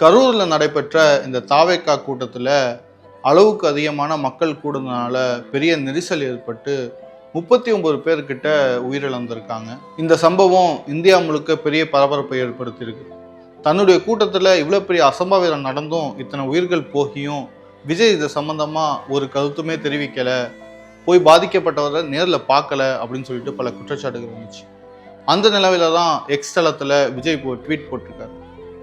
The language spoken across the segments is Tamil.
கரூரில் நடைபெற்ற இந்த தாவேக்கா கூட்டத்தில் அளவுக்கு அதிகமான மக்கள் கூடுனதுனால பெரிய நெரிசல் ஏற்பட்டு முப்பத்தி ஒன்பது பேர்கிட்ட உயிரிழந்திருக்காங்க. இந்த சம்பவம் இந்தியா முழுக்க பெரிய பரபரப்பை ஏற்படுத்தியிருக்கு. தன்னுடைய கூட்டத்தில் இவ்வளோ பெரிய அசம்பாவிதம் நடந்தும் இத்தனை உயிர்கள் போகியும் விஜய் இது சம்பந்தமாக ஒரு கருத்துமே தெரிவிக்கலை. போய் பாதிக்கப்பட்டவரை நேரில் பார்க்கல அப்படின்னு சொல்லிட்டு பல குற்றச்சாட்டுகள் இருந்துச்சு அந்த நிலவில தான் எக்ஸ் தளத்தில் விஜய் போ ட்வீட் போட்டிருக்காரு.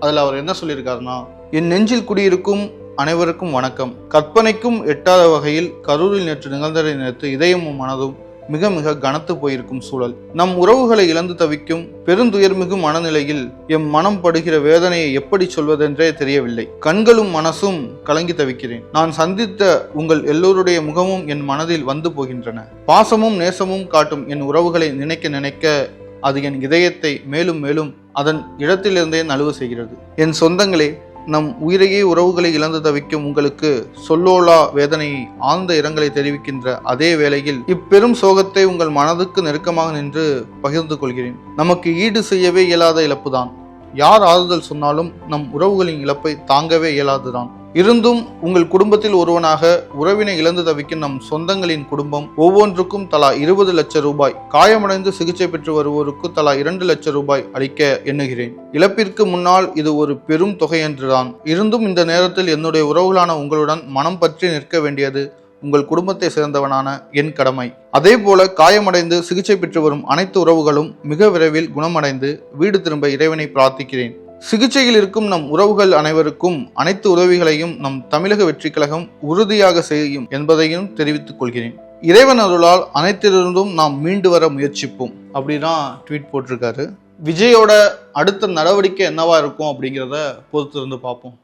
அதில் அவர் என்ன சொல்லியிருக்காருன்னா என் நெஞ்சில் குடியிருக்கும் அனைவருக்கும் வணக்கம். கற்பனைக்கும் எட்டாத வகையில் கரூரில் நேற்று நிகழ்ந்ததை நேரத்து இதயமும் மனதும் மிக மிக கனத்து போயிருக்கும் சூழல். நம் உறவுகளை இழந்து தவிக்கும் பெருந்துயர்மிகு மனநிலையில் எம் மனம் படுகிற வேதனையை எப்படி சொல்வதென்றே தெரியவில்லை. கண்களும் மனசும் கலங்கி தவிக்கிறேன். நான் சந்தித்த உங்கள் எல்லோருடைய முகமும் என் மனதில் வந்து போகின்றன. பாசமும் நேசமும் காட்டும் என் உறவுகளை நினைக்க நினைக்க அது என் இதயத்தை மேலும் மேலும் அதன் இடத்திலிருந்தே நழுவு செய்கிறது. என் சொந்தங்களே நம் உயிரையே உறவுகளை இழந்து தவிக்கும் உங்களுக்கு சொல்லோலா வேதனையை ஆழ்ந்த இரங்கலை தெரிவிக்கின்ற அதே வேளையில் இப்பெரும் சோகத்தை உங்கள் மனதுக்கு நெருக்கமாக நின்று பகிர்ந்து கொள்கிறேன். நமக்கு ஈடு செய்யவே இயலாத இழப்புதான். யார் ஆறுதல் சொன்னாலும் நம் உறவுகளின் இழப்பை தாங்கவே இயலாதுதான். இருந்தும் உங்கள் குடும்பத்தில் ஒருவனாக உறவினை இழந்து தவிக்கும் நம் சொந்தங்களின் குடும்பம் ஒவ்வொன்றுக்கும் தலா இருபது லட்சம் ரூபாய். காயமடைந்து சிகிச்சை பெற்று வருவோருக்கு தலா இரண்டு லட்சம் ரூபாய் அளிக்க எண்ணுகிறேன். இழப்பிற்கு முன்னால் இது ஒரு பெரும் தொகை என்றுதான். இருந்தும் இந்த நேரத்தில் என்னுடைய உறவுகளான உங்களுடன் மனம் பற்றி நிற்க வேண்டியது உங்கள் குடும்பத்தை சேர்ந்தவனான என் கடமை. அதே போல காயமடைந்து சிகிச்சை பெற்று வரும் அனைத்து உறவுகளும் மிக விரைவில் குணமடைந்து வீடு திரும்ப இறைவனை பிரார்த்திக்கிறேன். சிகிச்சையில் இருக்கும் நம் உறவுகள் அனைவருக்கும் அனைத்து உதவிகளையும் நம் தமிழக வெற்றி கழகம் உறுதியாக செய்யும் என்பதையும் தெரிவித்துக் கொள்கிறேன். இறைவன் அருளால் அனைத்திலிருந்தும் நாம் மீண்டு வர முயற்சிப்போம். அப்படின்னா ட்வீட் போட்டிருக்காரு. விஜயோட அடுத்த நடவடிக்கை என்னவா இருக்கும் அப்படிங்கிறத பொறுத்திருந்து பார்ப்போம்.